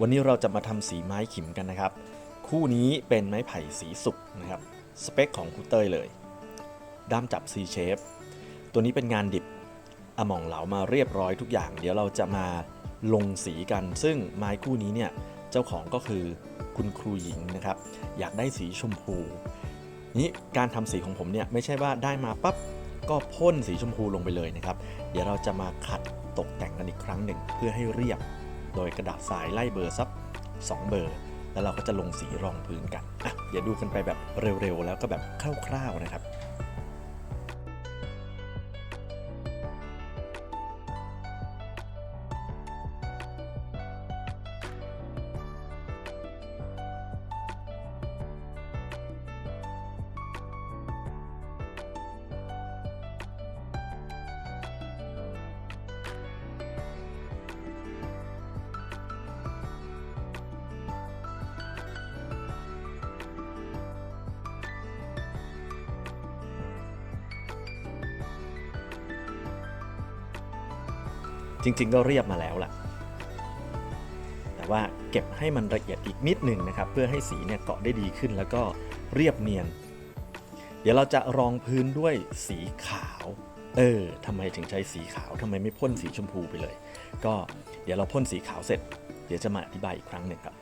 วันนี้เราจะมาทำสีไม้ขิมกันนะครับ คู่นี้เป็นไม้ไผ่สีสุกนะครับ สเปคของคูเต้ยเลย ด้ามจับ C shape ตัวนี้เป็นงานดิบอะหม่องเหลามาเรียบร้อยทุกอย่าง เดี๋ยวเราจะมาลงสีกัน ซึ่งไม้คู่นี้เนี่ยเจ้าของก็คือคุณครูหญิงนะครับ อยากได้สีชมพูนี่การทำสีของผมเนี่ยไม่ใช่ว่าได้มาปั๊บก็พ่นสีชมพูลงไปเลยนะครับ เดี๋ยวเราจะมาขัดตกแต่งกันอีกครั้งหนึ่งเพื่อให้เรียบ โดยกระดาษทรายไล่เบอร์สัก2เบอร์ แล้วเราก็จะลงสีรองพื้นกันอะเดี๋ยวดูกันไปแบบเร็วๆ แล้วก็แบบคร่าวๆนะครับ จริง ๆ ก็เรียบมาแล้วล่ะ แต่ว่าเก็บให้มันละเอียดอีกนิดหนึ่งนะครับ เพื่อให้สีเนี่ยเกาะได้ดีขึ้นแล้วก็เรียบเนียน เดี๋ยวเราจะรองพื้นด้วยสีขาว เออทำไมถึงใช้สีขาวทำไมไม่พ่นสีชมพูไปเลย ก็เดี๋ยวเราพ่นสีขาวเสร็จ เดี๋ยวจะมาอธิบายอีกครั้งหนึ่งครับ